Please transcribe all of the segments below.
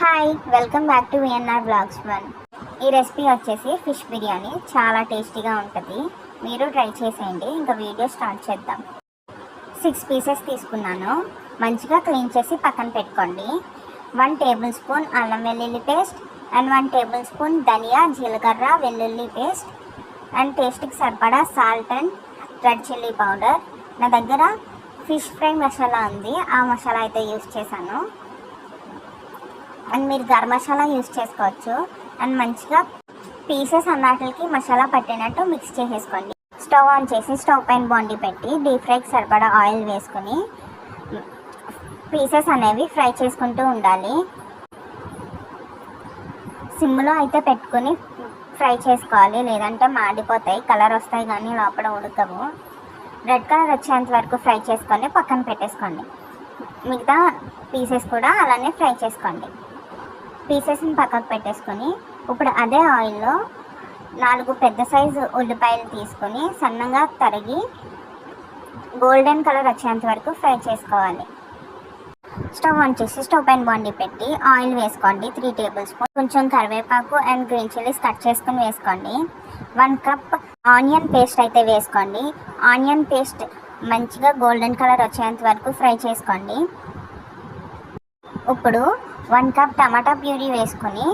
Hi welcome back to VNR blogs one ఈ recipe వచ్చేసి fish biryani. చాలా టేస్టీగా ఉంటుంది. మీరు ట్రై చేసేయండి. ఇంకా వీడియో స్టార్ట్ చేద్దాం. సిక్స్ పీసెస్ తీసుకున్నాను. మంచిగా క్లీన్ చేసి పక్కన పెట్టుకోండి. వన్ టేబుల్ స్పూన్ అల్లం వెల్లుల్లి paste and one tablespoon ధనియా జీలకర్ర వెల్లుల్లి పేస్ట్ అండ్ టేస్ట్కి సరిపడా salt and red chilli powder నా దగ్గర ఫిష్ ఫ్రై మసాలా ఉంది. ఆ మసాలా అయితే యూస్ చేశాను. అండ్ మీరు గరం మసాలా యూస్ చేసుకోవచ్చు. అండ్ మంచిగా పీసెస్ అన్నిటికి మసాలా పట్టినట్టు మిక్స్ చేసేసుకోండి. స్టవ్ ఆన్ చేసి స్టవ్ పైన బాండి పెట్టి డీప్ ఫ్రైకి సరిపడా ఆయిల్ వేసుకొని పీసెస్ అనేవి ఫ్రై చేసుకుంటూ ఉండాలి. సిమ్లో అయితే పెట్టుకొని ఫ్రై చేసుకోవాలి. లేదంటే మాడిపోతాయి. కలర్ వస్తాయి కానీ లోపల ఉడకవు. రెడ్ కలర్ వచ్చేంత వరకు ఫ్రై చేసుకొని పక్కన పెట్టేసుకోండి. మిగతా పీసెస్ కూడా అలానే ఫ్రై చేసుకోండి. పీసెస్ని పక్కకు పెట్టేసుకొని ఇప్పుడు అదే ఆయిల్లో నాలుగు పెద్ద సైజు ఉల్లిపాయలు తీసుకొని సన్నగా తరిగి గోల్డెన్ కలర్ వచ్చేంత వరకు ఫ్రై చేసుకోవాలి. స్టవ్ ఆన్ చేసి స్టవ్ పైన బాండి పెట్టి ఆయిల్ వేసుకోండి. త్రీ టేబుల్ స్పూన్ కొంచెం కరివేపాకు అండ్ గ్రీన్ చిల్లీస్ కట్ చేసుకుని వేసుకోండి. వన్ కప్ ఆనియన్ పేస్ట్ అయితే వేసుకోండి. ఆనియన్ పేస్ట్ మంచిగా గోల్డెన్ కలర్ వచ్చేంత వరకు ఫ్రై చేసుకోండి. ఇప్పుడు వన్ కప్ టమాటా ప్యూరీ వేసుకొని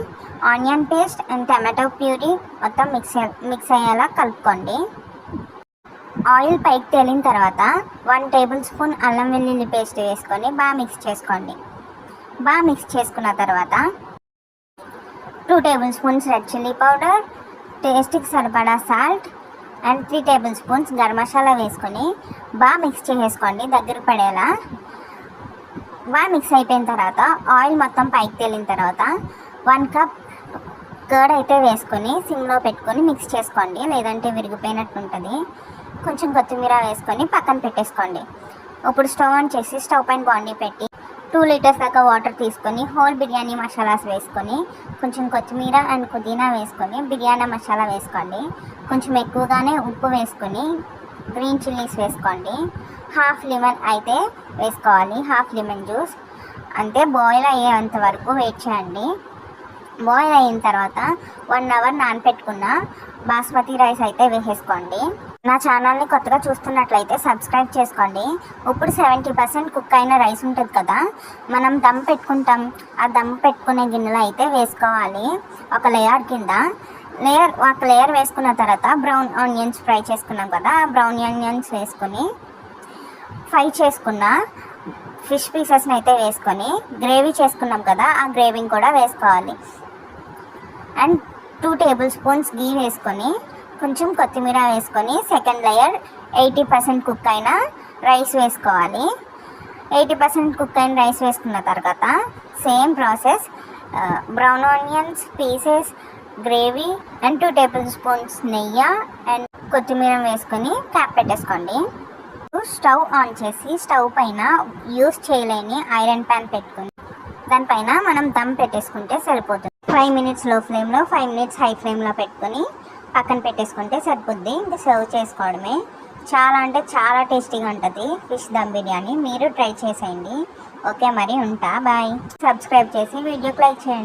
onion paste and tomato puree మొత్తం మిక్స్ మిక్స్ అయ్యేలా కలుపుకోండి. ఆయిల్ పైకి తేలిన తర్వాత వన్ టేబుల్ స్పూన్ అల్లం వెల్లుల్లి పేస్ట్ వేసుకొని బాగా మిక్స్ చేసుకోండి. బాగా మిక్స్ చేసుకున్న తర్వాత two tablespoons red chilli powder టేస్ట్కి సరిపడా salt and three tablespoons garam masala వేసుకొని బాగా మిక్స్ చేసేసుకోండి దగ్గర పడేలా. బాగా మిక్స్ అయిపోయిన తర్వాత ఆయిల్ మొత్తం పైకి తేలిన తర్వాత వన్ కప్ కర్డ్ అయితే వేసుకొని సిమ్లో పెట్టుకొని మిక్స్ చేసుకోండి. లేదంటే విరిగిపోయినట్టు ఉంటుంది. కొంచెం కొత్తిమీర వేసుకొని పక్కన పెట్టేసుకోండి. ఇప్పుడు స్టవ్ ఆన్ చేసి స్టవ్ పైన బాండీ పెట్టి టూ లీటర్స్ దాకా వాటర్ తీసుకొని హోల్ బిర్యానీ మసాలాస్ వేసుకొని కొంచెం కొత్తిమీర అండ్ పుదీనా వేసుకొని బిర్యానీ మసాలా వేసుకోండి. కొంచెం ఎక్కువగానే ఉప్పు వేసుకొని గ్రీన్ చిల్లీస్ వేసుకోండి. హాఫ్ లెమన్ అయితే వేసుకోవాలి. Half lemon juice. అంతే బాయిల్ అయ్యేంత వరకు వెయిట్ చేయండి. బాయిల్ అయిన తర్వాత వన్ అవర్ నానపెట్టుకున్న బాస్మతి రైస్ అయితే వేసేసుకోండి. నా ఛానల్ని కొత్తగా చూస్తున్నట్లయితే సబ్స్క్రైబ్ చేసుకోండి. ఇప్పుడు సెవెంటీ పర్సెంట్ కుక్ అయిన రైస్ ఉంటుంది కదా మనం దమ్ పెట్టుకుంటాం. ఆ దమ్ పెట్టుకునే గిన్నెలో అయితే వేసుకోవాలి. ఒక లేయర్ కింద. లేయర్ ఒక లేయర్ వేసుకున్న తర్వాత బ్రౌన్ ఆనియన్స్ ఫ్రై చేసుకున్నాం కదా ఆ బ్రౌన్ ఆనియన్స్ వేసుకుని ఫ్రై చేసుకున్న ఫిష్ పీసెస్ని అయితే వేసుకొని గ్రేవీ చేసుకున్నాం కదా ఆ గ్రేవీని కూడా వేసుకోవాలి. అండ్ టూ టేబుల్ స్పూన్స్ గీ వేసుకొని కొంచెం కొత్తిమీర వేసుకొని second layer eighty percent cook అయిన రైస్ వేసుకోవాలి. ఎయిటీ పర్సెంట్ కుక్ అయిన రైస్ వేసుకున్న తర్వాత same process brown onions pieces gravy and two tablespoons నెయ్యి అండ్ కొత్తిమీర వేసుకొని క్యాప్ పెట్టేసుకోండి. స్టవ్ ఆన్ చేసి స్టవ్ పైన యూస్ చేయలేని ఐరన్ ప్యాన్ పెట్టుకుని దానిపైన మనం దమ్ పెట్టేసుకుంటే సరిపోతుంది. ఫైవ్ మినిట్స్లో ఫ్లేమ్లో ఫైవ్ మినిట్స్ హై ఫ్లేమ్లో పెట్టుకొని పక్కన పెట్టేసుకుంటే సరిపోద్ది. ఇంకా సర్వ్ చేసుకోవడమే. చాలా అంటే చాలా టేస్టీగా ఉంటుంది ఫిష్ దమ్ బిర్యానీ. మీరు ట్రై చేసేయండి. ఓకే మరి ఉంటా. బాయ్. సబ్స్క్రైబ్ చేసి వీడియోకి లైక్ చేయండి.